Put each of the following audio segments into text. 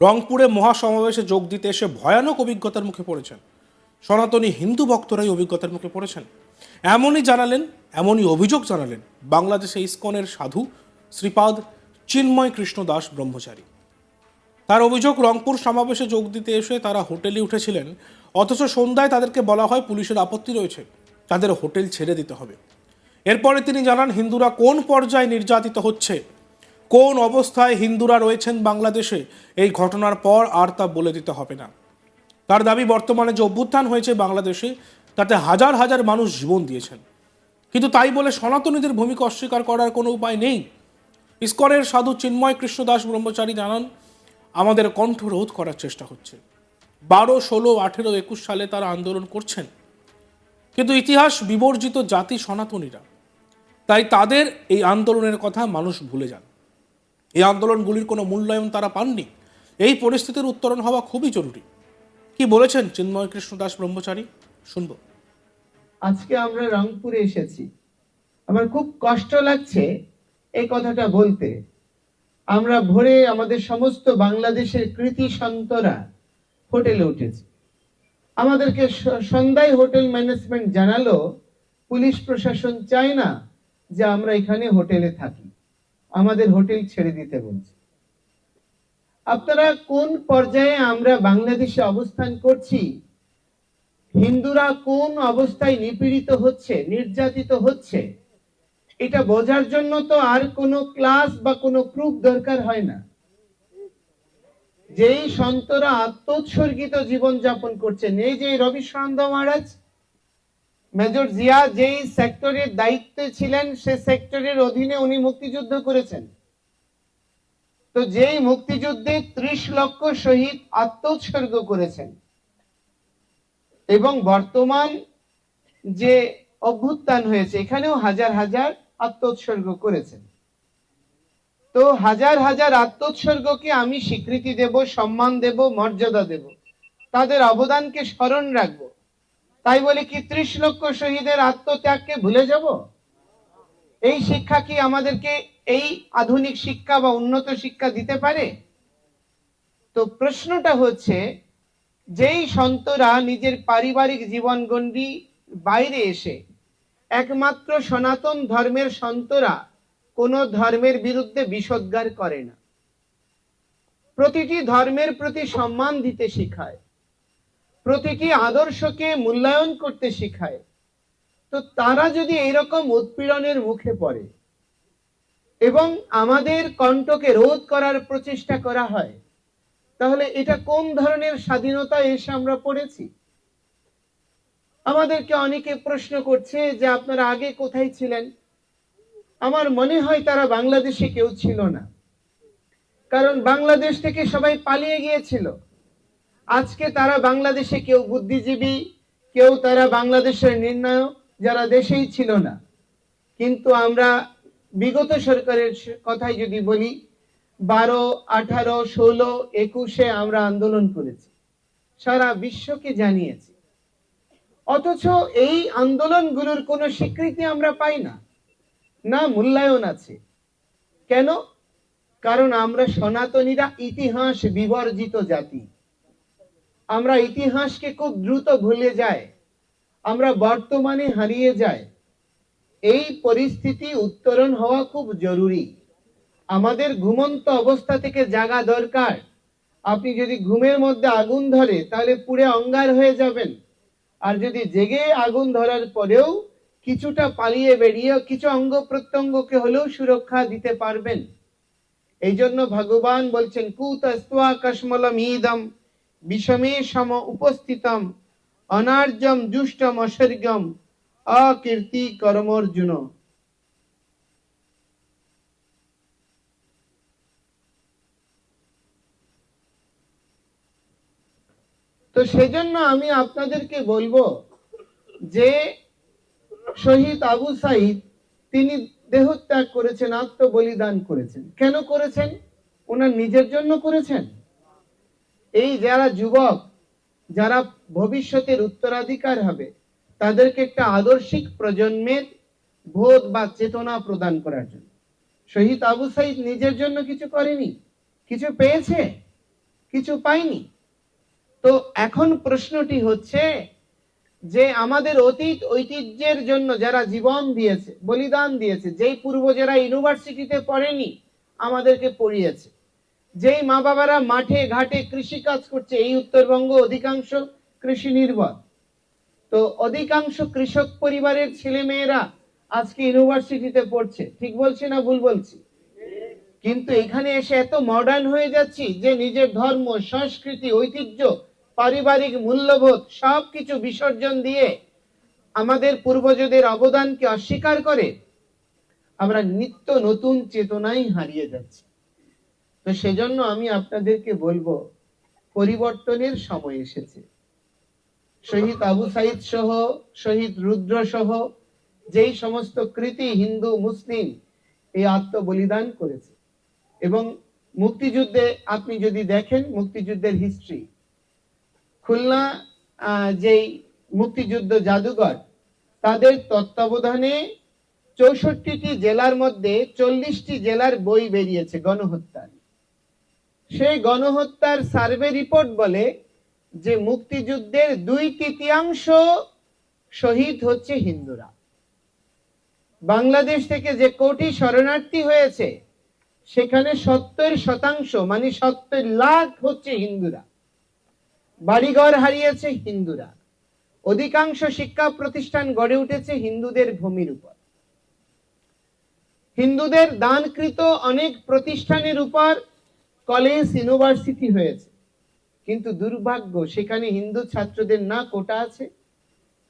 রংপুরে মহাসমাবেশে যোগ দিতে এসে ভয়ানক অভিজ্ঞতার মুখে পড়েছেন। সনাতনী হিন্দু ভক্তরাই অভিজ্ঞতার মুখে পড়েছেন। এমনই জানালেন, এমনই অভিযোগ জানালেন বাংলাদেশে ইসকনের সাধু শ্রীপাদ চিন্ময় কৃষ্ণ দাস ব্রহ্মচারী। তার অভিযোগ, রংপুর সমাবেশে যোগ দিতে এসে তারা হোটেলে উঠেছিলেন, অথচ সন্ধ্যায় তাদেরকে বলা হয় পুলিশের আপত্তি রয়েছে, তাদের হোটেল ছেড়ে দিতে হবে। এরপরে তিনি জানান, হিন্দুরা কোন পর্যায়ে নির্যাতিত হচ্ছে? কোন অবস্থায় হিন্দুরা রয়েছেন বাংলাদেশে? এই ঘটনার পর আর তা বলে দিতে হবে না। তার দাবি বর্তমানে যে অভ্যুত্থান হয়েছে বাংলাদেশে, তাতে হাজার হাজার মানুষ জীবন দিয়েছেন। কিন্তু তাই বলে সনাতনীদের ভূমিকা অস্বীকার করার কোনো উপায় নেই। ইস্কনের সাধু চিন্ময় কৃষ্ণ দাস ব্রহ্মচারী জানান, আমাদের কণ্ঠ রোধ করার চেষ্টা হচ্ছে। বারো, ষোলো, আঠেরো, একুশ সালে তারা আন্দোলন করছেন। কিন্তু ইতিহাস বিবর্জিত জাতি সনাতনীরা। তাই তাদের এই আন্দোলনের কথা মানুষ ভুলে যান। এই আন্দোলনগুলির কোনো মূল্যায়ন তারা পাননি। এই পরিস্থিতির উত্তরণ হওয়া খুবই জরুরি। কি বলেছেন চিন্ময় কৃষ্ণ দাস ব্রহ্মচারী? শুনব। আজকে আমরা রংপুরে এসেছি। আমার খুব কষ্ট লাগছে এই কথাটা বলতে। আমরা ভোরে আমাদের সমস্ত বাংলাদেশের কৃতি সন্তরা হোটেলে উঠেছি। আমাদেরকে সন্ধ্যায় হোটেল ম্যানেজমেন্ট জানালো, পুলিশ প্রশাসন চায় না যে আমরা এখানে হোটেলে থাকি। আমাদের হোটেল ছেড়ে দিতে বলছে। আপনারা কোন পর্যায়ে আমরা বাংলাদেশে অবস্থান করছি? হিন্দুরা কোন অবস্থায় নিপীড়িত হচ্ছে, নির্যাতিত হচ্ছে? এটা বোঝার জন্য তো আর কোনো ক্লাস বা কোনো প্রুফ দরকার হয় না। যেই সন্তরা আত্মোৎসর্গিত জীবন যাপন করছেন, এই যে রবিশান্ত মহারাজ মেজর জিয়া যেই সেক্টরের দায়িত্বে ছিলেন, সে সেক্টরের অধীনে উনি মুক্তিযুদ্ধ করেছেন। তো যেই মুক্তিযুদ্ধে ত্রিশ লক্ষ শহীদ আত্মোৎসর্গ করেছেন এবং বর্তমান যে অভ্যুত্থান হয়েছে, এখানেও হাজার হাজার আত্মোৎসর্গ করেছেন। তো হাজার হাজার আত্মোৎসর্গকে আমি স্বীকৃতি দেব, সম্মান দেব, মর্যাদা দেব। তাদের অবদানকে স্মরণ রাখব। তাই বলে কি, ত্রিশ লক্ষ শহীদের আত্মত্যাগকে ভুলে যাব? এই শিক্ষা কি আমাদেরকে এই আধুনিক শিক্ষা বা উন্নত শিক্ষা দিতে পারে? তো প্রশ্নটা হচ্ছে, যেই সন্তরা নিজের পারিবারিক জীবনগণ্ডি বাইরে এসে একমাত্র সনাতন ধর্মের সন্তরা কোন ধর্মের বিরুদ্ধে বিষোদ্গার করে না। প্রতিটি ধর্মের প্রতি সম্মান দিতে শিখায়। প্রতিটি আদর্শকে মূল্যায়ন করতে শিখায়। তো তারা যদি এইরকম উৎপীড়নের মুখে পড়ে এবং আমাদের কণ্ঠকে রোধ করার প্রচেষ্টা করা হয়, তাহলে এটা কোন ধরনের স্বাধীনতা এসে আমরা পড়েছি? আমাদেরকে অনেকে প্রশ্ন করছে যে আপনারা আগে কোথায় ছিলেন? আমার মনে হয় তারা বাংলাদেশে কেউ ছিল না। কারণ বাংলাদেশ থেকে সবাই পালিয়ে গিয়েছিল। আজকে তারা বাংলাদেশে কেউ বুদ্ধিজীবী, কেউ তারা বাংলাদেশের নির্ণায়ক, যারা দেশেই ছিল না। কিন্তু আমরা বিগত সরকারের কথাই যদি বলি, বারো, আঠারো, ষোলো, একুশে আমরা আন্দোলন করেছি। সারা বিশ্বকে জানিয়েছি। অথচ এই আন্দোলনগুলোর কোনো স্বীকৃতি আমরা পাই না না মূল্যায়ন আছে। কেন? কারণ আমরা সনাতনীরা ইতিহাস বিবর্জিত জাতি। আমরা ইতিহাসকে খুব দ্রুত ভুলে যাই, আমরা বর্তমানে হারিয়ে যাই। এই পরিস্থিতি উত্তরণ হওয়া খুব জরুরি। আমাদের ঘুমন্ত অবস্থা থেকে জাগা দরকার। আপনি যদি ঘুমের মধ্যে আগুন ধরে, তাহলে পুড়ে অঙ্গার হয়ে যাবেন। আর যদি জেগে আগুন ধরার পরেও কিছুটা পালিয়ে বেরিয়ে কিছু অঙ্গ প্রত্যঙ্গকে হলেও সুরক্ষা দিতে পারবেন। এই জন্য ভগবান বলছেন, কুতস্ত্বা কসমলম ইদম বিষমে সম উপস্থিতম, অনার্যম দুষ্টম অসর্গম অকীর্তি কর্মর্জুন। তো সেজন্য আমি আপনাদেরকে বলব যে, শহীদ আবু সাইদ, তিনি দেহত্যাগ করেছেন, আত্মবলিদান করেছেন। কেন করেছেন? ওনার নিজের জন্য করেছেন। এই যারা যুবক, যারা ভবিষ্যতের উত্তরাধিকার হবে, তাদেরকে একটা আদর্শিক প্রজন্মের বোধ বা চেতনা প্রদান করার জন্য। শহীদ আবু সাইদ নিজের জন্য কিছু করেনি, কিছু পেয়েছে, কিছু পাইনি তো এখন প্রশ্নটি হচ্ছে যে আমাদের অতীত ঐতিহ্যের জন্য যারা জীবন দিয়েছে, বলিদান দিয়েছে, যেই পূর্ব যারা ইউনিভার্সিটিতে পড়েনি, আমাদেরকে পড়িয়েছে। যেই মা বাবারা মাঠে, ঘাটে কৃষি কাজ করছে, এই উত্তরবঙ্গ অধিকাংশ কৃষি নির্ভর। তো অধিকাংশ কৃষক পরিবারের ছেলে মেয়েরা আজকে ইউনিভার্সিটিতে পড়ছে। ঠিক বলছি না ভুল বলছি? কিন্তু এখানে এসে এত মডার্ন হয়ে যাচ্ছি যে নিজের ধর্ম, সংস্কৃতি, ঐতিহ্য, পারিবারিক মূল্যবোধ সবকিছু বিসর্জন দিয়ে আমাদের পূর্বজদের অবদানকে অস্বীকার করে আমরা নিত্য নতুন চেতনাই হারিয়ে যাচ্ছি। তো সেজন্য আমি আপনাদেরকে বলব, পরিবর্তনের সময় এসেছে। শহীদ আবু সাইদ সহ, শহীদ রুদ্র সহ, যেই সমস্ত কৃতি হিন্দু, মুসলিম এই আত্মবলিদান করেছে। এবং মুক্তিযুদ্ধে আপনি যদি দেখেন, মুক্তিযুদ্ধের হিস্ট্রি খুলনা যেই মুক্তিযুদ্ধ জাদুঘর, তাদের তত্ত্বাবধানে চৌষট্টিটি জেলার মধ্যে চল্লিশটি জেলার বই বেরিয়েছে গণহত্যার। সেই গণহত্যার সার্ভে রিপোর্ট বলে যে মুক্তিযুদ্ধের দুই তৃতীয়াংশ শহীদ হচ্ছে হিন্দুরা। বাংলাদেশ থেকে যে কোটি শরণার্থী হয়েছে, সেখানে সত্তর শতাংশ মানে সত্তর লাখ হচ্ছে হিন্দুরা। বাড়িঘর হারিয়েছে হিন্দুরা। অধিকাংশ শিক্ষা প্রতিষ্ঠান গড়ে উঠেছে হিন্দুদের ভূমির উপর। হিন্দুদের দানকৃত অনেক প্রতিষ্ঠানের উপর কলেজ, ইউনিভার্সিটি হয়েছে। কিন্তু দুর্ভাগ্য, সেখানে হিন্দু ছাত্রদের না কোটা আছে,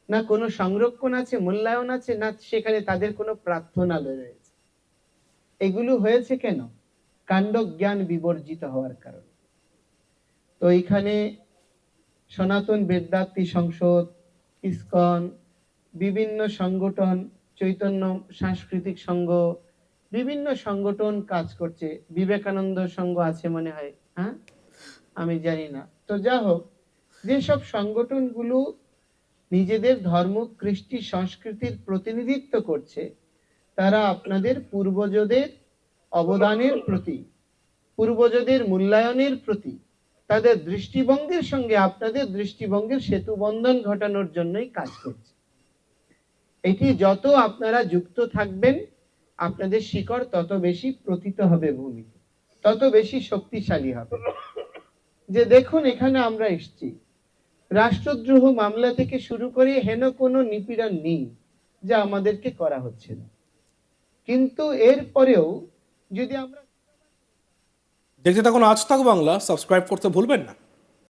না কোনো সংরক্ষণ আছে, মূল্যায়ন আছে, না সেখানে তাদের কোনো প্রার্থনালয় রয়েছে। এগুলো হয়েছে কেন? কাণ্ড জ্ঞান বিবর্জিত হওয়ার কারণে। তো এখানে সনাতন বেদার্থী সংসদ, ইস্কন, বিভিন্ন সংগঠন, চৈতন্য সাংস্কৃতিক সংঘ বিভিন্ন সংগঠন কাজ করছে। বিবেকানন্দ সংঘ আছে মনে হয় হ্যাঁ? আমি জানি না। তো যা হোক, যেসব সংগঠনগুলো নিজেদের ধর্ম, কৃষ্টি, সংস্কৃতির প্রতিনিধিত্ব করছে, তারা আপনাদের পূর্বজদের অবদানের প্রতি, পূর্বজদের মূল্যায়নের প্রতি, তাদের দৃষ্টিভঙ্গের সঙ্গে আপনাদের দৃষ্টিভঙ্গের সেতু বন্ধন ঘটানোর জন্যই কাজ করছে। এটি যত আপনারা যুক্ত থাকবেন আপনাদের শিকড় তত বেশি প্রতীত হবে ভূমিতে, তত বেশি শক্তিশালী হবে। যে দেখুন, এখানে আমরা এসছি। রাষ্ট্রদ্রোহ মামলা থেকে শুরু করে হেন কোনো নিপীড়ন নেই, যা আমাদেরকে করা হচ্ছে না। কিন্তু এরপরেও যদি আমরা দেখতে থাকুন আজ তাক বাংলা, সাবস্ক্রাইব করতে ভুলবেন না।